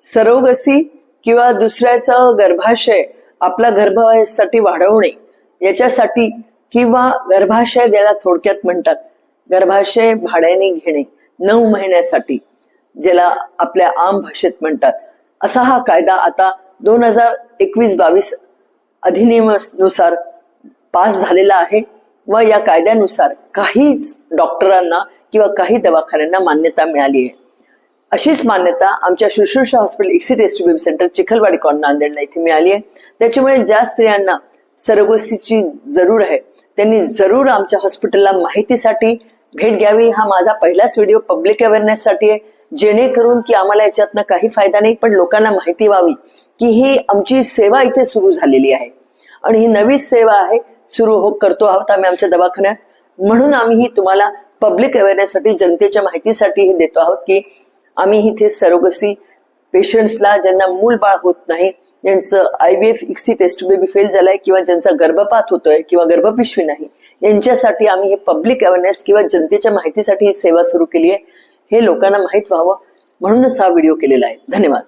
Surrogacy किंवा दुसऱ्याचा गर्भाशय आपला गर्भाशयासाठी वाढवणे याच्यासाठी किंवा गर्भाशय ज्याला थोडक्यात म्हणतात गर्भाशय भाड्याने घेणे नऊ महिन्यासाठी ज्याला आपल्या आम भाषेत म्हणतात. असा हा कायदा आता दोन हजार एकवीस बावीस अधिनियमानुसार पास झालेला आहे व या कायद्यानुसार काहीच डॉक्टरांना किंवा काही दवाखान्यांना मान्यता मिळाली आहे. अशीच मान्यता आमच्या शुश्रूषा हॉस्पिटल एक्सिट एस बेबी सेंटर चिखलवाडी कॉन नांदेडला इथे मिळाली आहे. त्याच्यामुळे ज्या स्त्रियांना सरोगसीची जरूर आहे त्यांनी जरूर आमच्या हॉस्पिटलला माहितीसाठी भेट घ्यावी. हा माझा पहिलाच व्हिडिओ पब्लिक अवेअरनेससाठी आहे. जेणेकरून की आम्हाला याच्यातनं काही फायदा नाही पण लोकांना माहिती व्हावी की ही आमची सेवा इथे सुरू झालेली आहे. आणि ही नवी सेवा आहे सुरू हो करतो आहोत आम्ही आमच्या दवाखान्यात. म्हणून आम्ही ही तुम्हाला पब्लिक अवेअरनेससाठी जनतेच्या माहितीसाठी हे देतो आहोत की आम्ही इथे सरोगसी पेशंट्सला ज्यांना मूल बाळ होत नाही ज्यांचं I V F ICSI test baby fail झालाय किंवा ज्यांचा गर्भपात होतोय किंवा गर्भपिशवी नाही यांच्यासाठी आम्ही हे पब्लिक अवेअरनेस किंवा जनतेच्या माहितीसाठी ही सेवा सुरू केली आहे. हे लोकांना माहीत व्हावं म्हणूनच हा व्हिडिओ केलेला आहे. धन्यवाद.